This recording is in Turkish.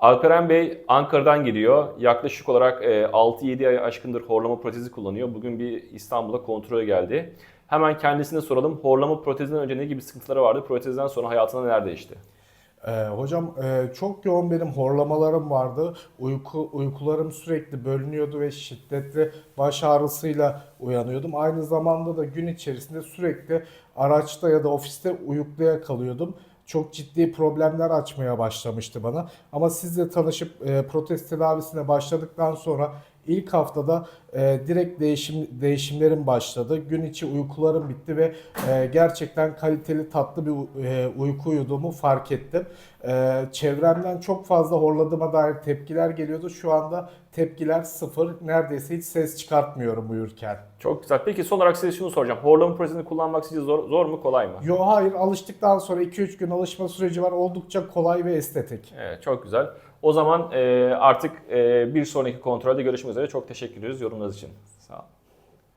Alperen Bey Ankara'dan geliyor. Yaklaşık olarak e, 6-7 ay aşkındır horlama protezi kullanıyor. Bugün bir İstanbul'a kontrole geldi. Hemen kendisine soralım. Horlama protezinden önce ne gibi sıkıntıları vardı? Protezden sonra hayatında neler değişti? Ee, hocam e, çok yoğun benim horlamalarım vardı. Uyku uykularım sürekli bölünüyordu ve şiddetli baş ağrısıyla uyanıyordum. Aynı zamanda da gün içerisinde sürekli araçta ya da ofiste uyukluya kalıyordum. Çok ciddi problemler açmaya başlamıştı bana. Ama sizle tanışıp e, protez tedavisine başladıktan sonra ilk haftada e, direkt değişim değişimlerim başladı. Gün içi uykularım bitti ve e, gerçekten kaliteli tatlı bir e, uyku uyuduğumu fark ettim. E, çevremden çok fazla horladığıma dair tepkiler geliyordu. Şu anda tepkiler sıfır. Neredeyse hiç ses çıkartmıyorum uyurken. Çok güzel. Peki son olarak size şunu soracağım. Horlama protezini kullanmak sizce zor, zor mu kolay mı? Yo hayır alıştıktan sonra 2-3 gün alışma süreci var. Oldukça kolay ve estetik. Evet, çok güzel. O zaman artık bir sonraki kontrolde görüşmek üzere. Çok teşekkür ediyoruz yorumlarınız için. Sağ olun.